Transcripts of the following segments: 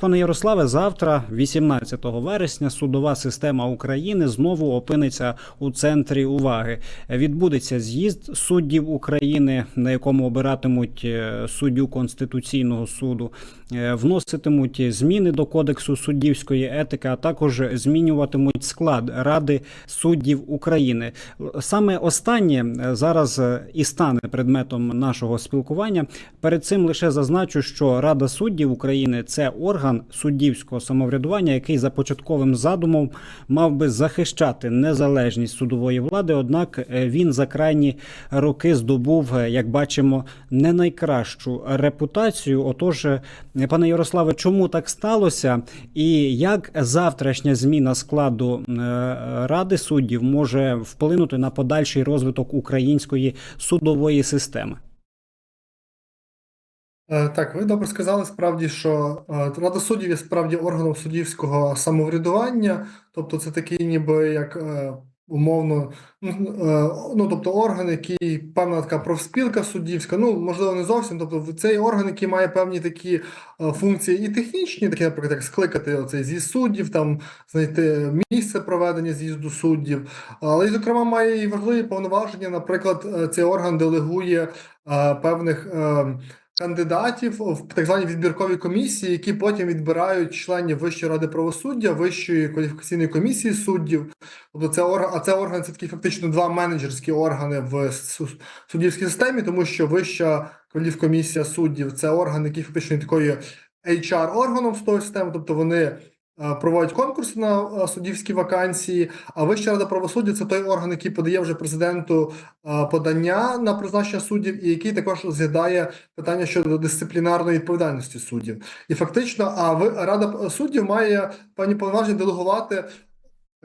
Пане Ярославе, завтра, 18 вересня, судова система України знову опиниться у центрі уваги. Відбудеться з'їзд суддів України, на якому обиратимуть е, суддю Конституційного суду, е, вноситимуть зміни до кодексу суддівської етики, а також змінюватимуть склад Ради суддів України. Саме останнє е, зараз і стане предметом нашого спілкування. Перед цим лише зазначу, що Рада суддів України це орган суддівського самоврядування, який за початковим задумом мав би захищати незалежність судової влади. Однак е, він за крайні роки здобув, е, як бачимо, не найкращу репутацію. Отож, е, пане Ярославе, чому так сталося, і як завтрашня зміна складу ради суддів може вплинути на подальший розвиток української судової системи? Е, Так, ви добре сказали справді, що е, Рада суддів є справді органом суддівського самоврядування, тобто це такий ніби як е, умовно, ну, тобто орган, який певна така профспілка суддівська, ну можливо не зовсім. Тобто цей орган, який має певні такі функції і технічні, такі, наприклад, як скликати оцей з'їзд суддів, там знайти місце проведення з'їзду суддів, але й зокрема має і важливі повноваження. Наприклад, цей орган делегує певних. Кандидатів в так звані відбіркові комісії, які потім відбирають членів Вищої ради правосуддя, Вищої кваліфікаційної комісії суддів. Тобто це орган, а це орган це такі фактично два менеджерські органи в су- суддівській системі, тому що Вища кваліфкомісія суддів це орган, який фактично такої HR органом з тої системи, тобто вони. Е, Проводять конкурси на е, суддівські вакансії, а Вища рада правосуддя це той орган, який подає вже президенту е, подання на призначення суддів, і який також розглядає питання щодо дисциплінарної відповідальності суддів. І фактично, а рада суддів має певні повноваження делегувати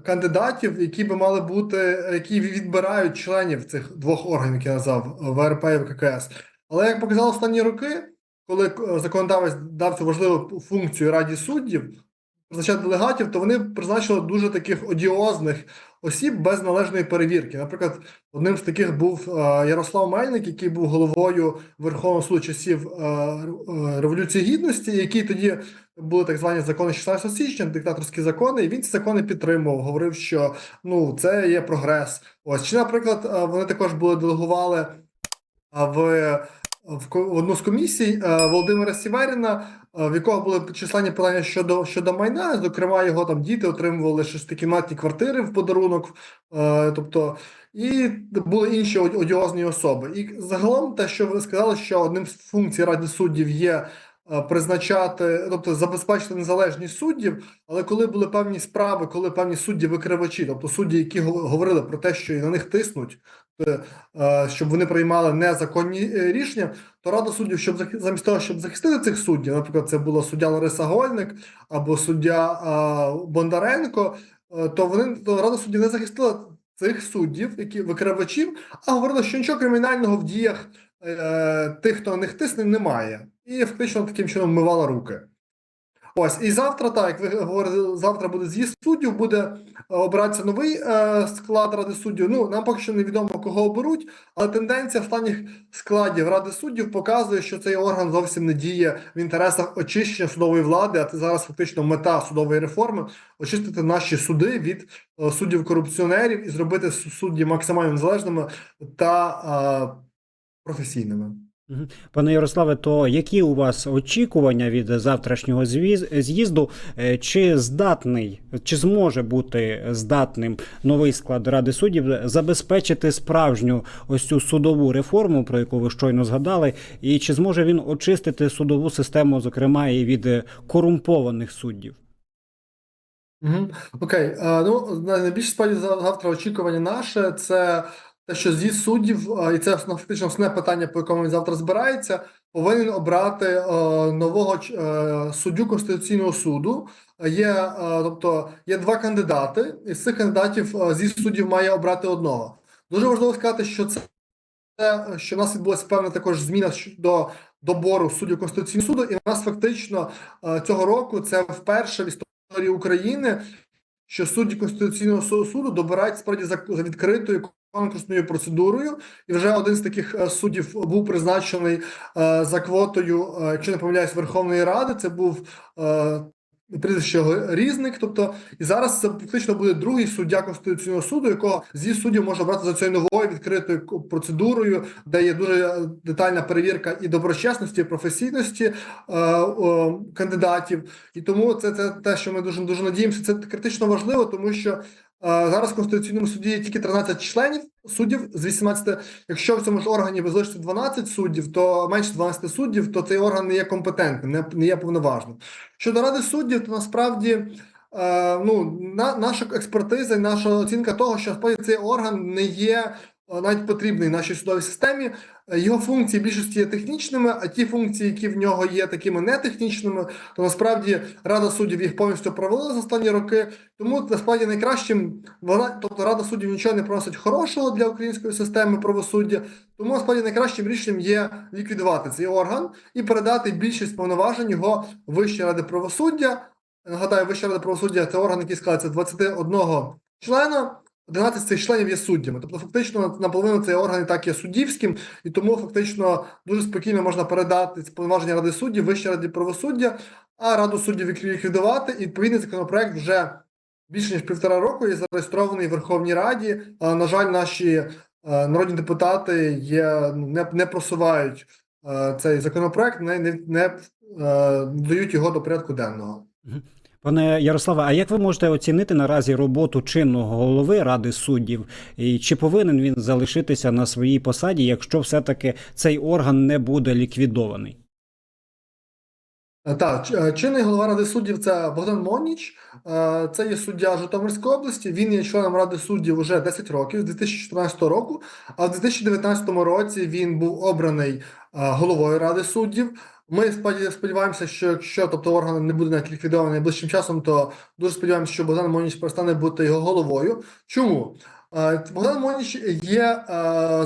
кандидатів, які би мали бути, які відбирають членів цих двох органів, які я назвав ВРП і ВККС. Але як показали останні роки, коли законодавець дав цю важливу функцію раді суддів, призначати делегатів, то вони призначили дуже таких одіозних осіб без належної перевірки. Наприклад, одним з таких був е, Ярослав Мельник, який був головою Верховного суду часів е, е, Революції Гідності, який тоді були так звані закони 16 січня, диктаторські закони, і він ці закони підтримував, говорив, що ну це є прогрес. Ось чи, наприклад, вони також були делегували в. В одну з комісій е, Володимира Сіверіна, е, в якого були численні питання щодо щодо майна. Зокрема, його там діти отримували шестикімнатні квартири в подарунок. е, Тобто, і були інші одіозні особи. І загалом, те, що ви сказали, що одним з функцій ради суддів є призначати, тобто забезпечити незалежність суддів. Але коли були певні справи, коли певні судді викривачі, тобто судді, які го- говорили про те, що на них тиснуть, е, е, щоб вони приймали незаконні е, рішення, то Рада суддів, щоб замість того, щоб захистити цих суддів, наприклад, це була суддя Лариса Гольник або суддя е, Бондаренко, е, то вони то Рада суддів не захистила цих суддів, які викривачів, а говорила, що нічого кримінального в діях е, тих, хто на них тисне, немає. І фактично таким чином вмивала руки. Ось, і завтра, так, як ви говорите, завтра буде з'їзд суддів, буде е, обиратися новий е, склад Ради суддів. Ну, нам поки що невідомо, кого оберуть, але тенденція останніх складів Ради суддів показує, що цей орган зовсім не діє в інтересах очищення судової влади, а це зараз фактично мета судової реформи очистити наші суди від е, суддів-корупціонерів і зробити су- судді максимально незалежними та е, професійними. Пане Ярославе, то які у вас очікування від завтрашнього з'їзду? Е, Чи здатний, чи зможе бути здатним новий склад Ради суддів забезпечити справжню ось цю судову реформу, про яку ви щойно згадали, і чи зможе він очистити судову систему, зокрема і від корумпованих суддів? Угу. Окей, е, ну на- найбільше справді завтра очікування наше це те, що з'їзд суддів, і це фактично основне питання, по якому він завтра збирається, повинен обрати е, нового е, суддю Конституційного суду. Є, е, тобто, є два кандидати, і з цих кандидатів з'їзд суддів має обрати одного. Дуже важливо сказати, що це те, що в нас відбулася певна також зміна щодо добору суддів Конституційного суду, і в нас фактично цього року це вперше в історії України, що судді Конституційного Су- суду добирають справді за відкритою конкурсною процедурою, і вже один з таких е, суддів був призначений е, за квотою, е, якщо не помиляюсь, Верховної Ради. Це був е, прізвище Різник. Тобто, і зараз це фактично буде другий суддя Конституційного суду, якого зі суддів може брати за цією новою відкритою процедурою, де є дуже е, детальна перевірка і доброчесності, і професійності е, о, кандидатів. І тому це, це те, що ми дуже дуже надіємося. Це критично важливо, тому що е, зараз в Конституційному суді є тільки 13 членів суддів з 18. Якщо в цьому ж органі ви залишите 12 суддів, то менше 12 суддів, то цей орган не є компетентним, не, є повноважним. Щодо ради суддів, то насправді. е, Ну, на, наша експертиза і наша оцінка того, що цей орган не є навіть потрібний нашій судовій системі. Е, Його функції більшості є технічними, а ті функції, які в нього є такими нетехнічними, то насправді Рада суддів їх повністю провалила за останні роки. Тому насправді найкращим вона, тобто Рада суддів нічого не приносить хорошого для української системи правосуддя. Тому насправді найкращим рішенням є ліквідувати цей орган і передати більшість повноважень його Вищій ради правосуддя. Нагадаю, Вища рада правосуддя це орган, який складається 21 члена. 11 з цих членів є суддями. Тобто, фактично, наполовину цей орган і так є суддівським, і тому фактично дуже спокійно можна передати повноваження Ради суддів, Вищій раді правосуддя, а Раду суддів ліквідувати. І відповідний законопроект вже більше ніж півтора року є зареєстрований в Верховній Раді. А, на жаль, наші е, народні депутати є, ну, не, не просувають е, цей законопроект, не, не, не е, дають його до порядку денного. Пане Ярославе, а як ви можете оцінити наразі роботу чинного голови Ради суддів? І чи повинен він залишитися на своїй посаді, якщо все-таки цей орган не буде ліквідований? Е, Так, е, чинний голова Ради суддів це Богдан Моніч. Е, Це є суддя Житомирської області. Він є членом Ради суддів вже 10 років, з 2014 року. А в 2019 році він був обраний головою Ради суддів. Ми сподіваємося, що якщо тобто орган не буде навіть ліквідований найближчим часом, то дуже сподіваємося, що Богдан Моніч перестане бути його головою. Чому? Е, Богдан Моніч є е,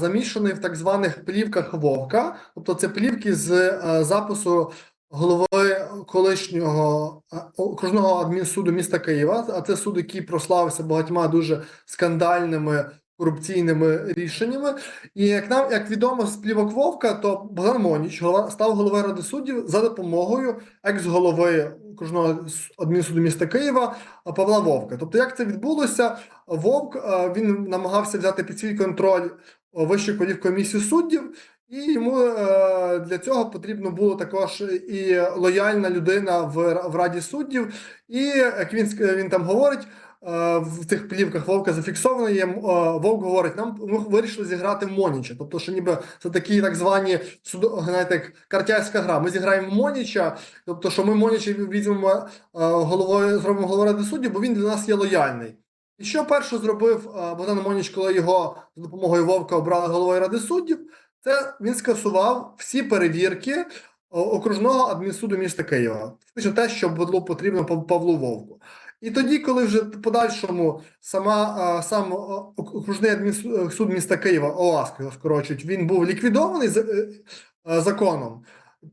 замішаний в так званих плівках Вовка, тобто це плівки з е, запису голови колишнього окружного адмінсуду міста Києва, а це суд, який прославився багатьма дуже скандальними корупційними рішеннями. І як нам як відомо з плівок Вовка, то Богдан Моніч голова став головою ради суддів за допомогою екс-голови окружного адмінсуду міста Києва Павла Вовка. Тобто, як це відбулося? Вовк він намагався взяти під свій контроль е, Вищу кваліфкомісію суддів. І йому е, для цього потрібно було також і лояльна людина в, Раді суддів. І як він, він там говорить, в цих плівках Вовка зафіксовано є. е, Вовк говорить, нам ми вирішили зіграти Моніча. Тобто, що ніби це такі так звані знаєте, як картярська гра. Ми зіграємо Моніча, тобто, що ми Моніча візьмемо е, головою, зробимо головою Ради суддів, бо він для нас є лояльний. І що перше зробив е, Богдан Моніч, коли його за допомогою Вовка обрали головою Ради суддів? Це він скасував всі перевірки окружного адмінсуду міста Києва. Фактично те, що було потрібно Пав- Павлу Вовку. І тоді, коли вже в подальшому сама сам окружний адмінсуд міста Києва, ОАСК скорочують, він був ліквідований е, е, законом.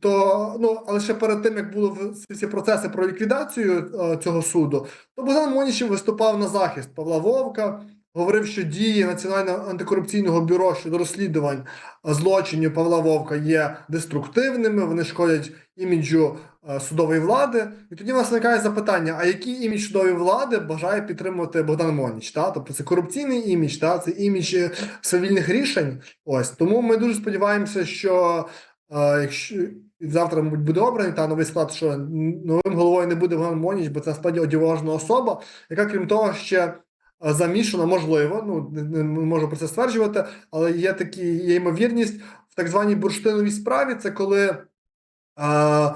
То ну але ще перед тим як були всі процеси про ліквідацію е, цього суду, то Богдан Монічин виступав на захист Павла Вовка, говорив, що дії Національного антикорупційного бюро щодо розслідувань е, злочинів Павла Вовка є деструктивними, вони шкодять іміджу е, судової влади. І тоді в нас виникає запитання: а який імідж судової влади бажає підтримувати Богдан Моніч? Та? Тобто це корупційний імідж, та? це імідж е, свавільних рішень. Ось тому ми дуже сподіваємося, що. е, Якщо завтра, мабуть, буде обраний та новий склад, що новим головою не буде Богдан Моніч, бо це насправді одіозна особа, яка, крім того, ще е, замішана, можливо, ну не, можу про це стверджувати, але є такі є ймовірність в так званій бурштиновій справі. Це коли а,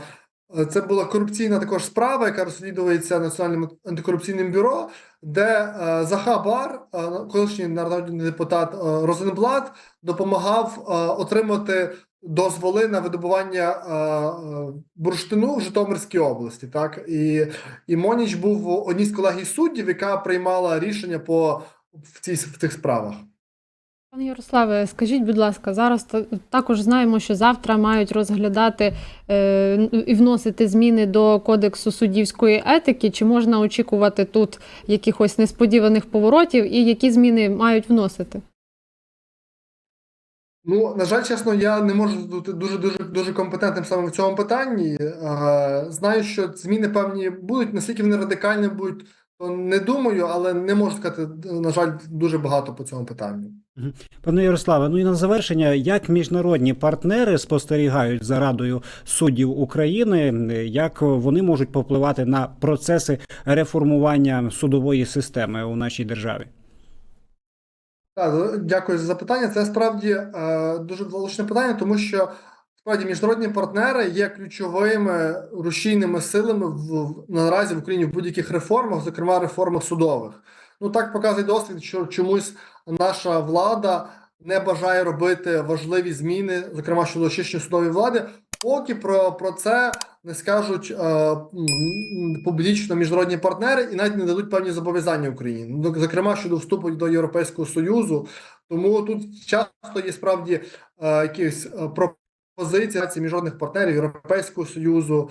це була корупційна також справа, яка розслідується Національним антикорупційним бюро, де е, Заха Бар, е, колишній народний депутат е, Розенблат, допомагав е, отримати дозволи на видобування е, е, бурштину в Житомирській області. Так і, і Моніч був одній з колегій суддів, яка приймала рішення по в цій в цих справах. Пане Ярославе, скажіть, будь ласка, зараз також знаємо, що завтра мають розглядати е, і вносити зміни до кодексу суддівської етики. Чи можна очікувати тут якихось несподіваних поворотів, і які зміни мають вносити? Ну, на жаль, чесно, я не можу бути дуже дуже дуже компетентним саме в цьому питанні. Знаю, що зміни певні будуть, наскільки вони радикальні будуть, не думаю, але не можу сказати, на жаль, дуже багато по цьому питанню. Пане Ярославе, ну і на завершення, як міжнародні партнери спостерігають за Радою суддів України, як вони можуть повпливати на процеси реформування судової системи у нашій державі? Так, дякую за запитання. Це справді е, дуже влучне питання, тому що справді міжнародні партнери є ключовими рушійними силами в, наразі в Україні в будь-яких реформах, зокрема реформах судових. Ну так показує досвід, що чомусь наша влада не бажає робити важливі зміни, зокрема щодо очищення судової влади, поки про, про це не скажуть е, публічно міжнародні партнери і навіть не дадуть певні зобов'язання Україні, Ну, зокрема щодо вступу до Європейського союзу. Тому тут часто є справді е, якісь е, пропозиції міжнародних партнерів Європейського союзу.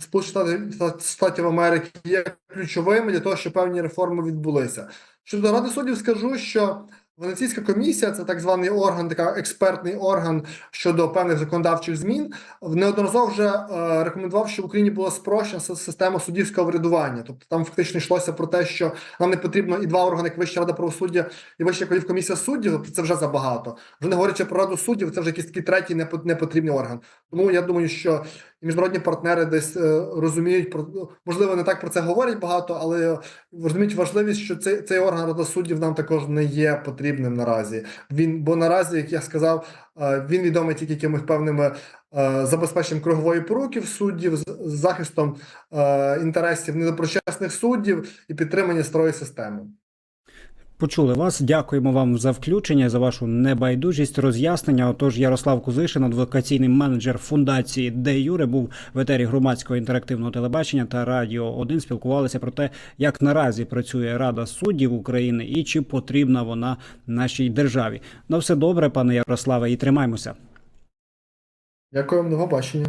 Сполучених Штатів Америки є ключовими для того, щоб певні реформи відбулися. Щодо Ради суддів, скажу, що Венеційська комісія це так званий орган, така експертний орган щодо певних законодавчих змін. Неодноразово вже е, рекомендував, щоб в Україні була спрощена система суддівського врядування. Тобто там фактично йшлося про те, що нам не потрібно і два органи, як Вища рада правосуддя і Вища кваліфкомісія суддів. Тобто це вже забагато. Вже не говорячи про раду суддів, це вже якийсь такий третій непо- непотрібний орган. Тому я думаю, що і міжнародні партнери десь е, розуміють про можливо не так про це говорять багато, але розуміють важливість, що цей, цей орган рада суддів нам також не є потрібним наразі. Він бо наразі, як я сказав, е, він відомий тільки якимись певними е, забезпеченням кругової поруки в суддів, з захистом інтересів недоброчесних суддів і підтримання старої системи. Почули вас. Дякуємо вам за включення, за вашу небайдужість, роз'яснення. Отож, Ярослав Кузишин, адвокаційний менеджер фундації Де Юре, був в етері громадського інтерактивного телебачення та радіо 1 Спілкувалися про те, як наразі працює Рада суддів України і чи потрібна вона нашій державі. На все добре, пане Ярославе, і тримаймося. Дякую, до побачення.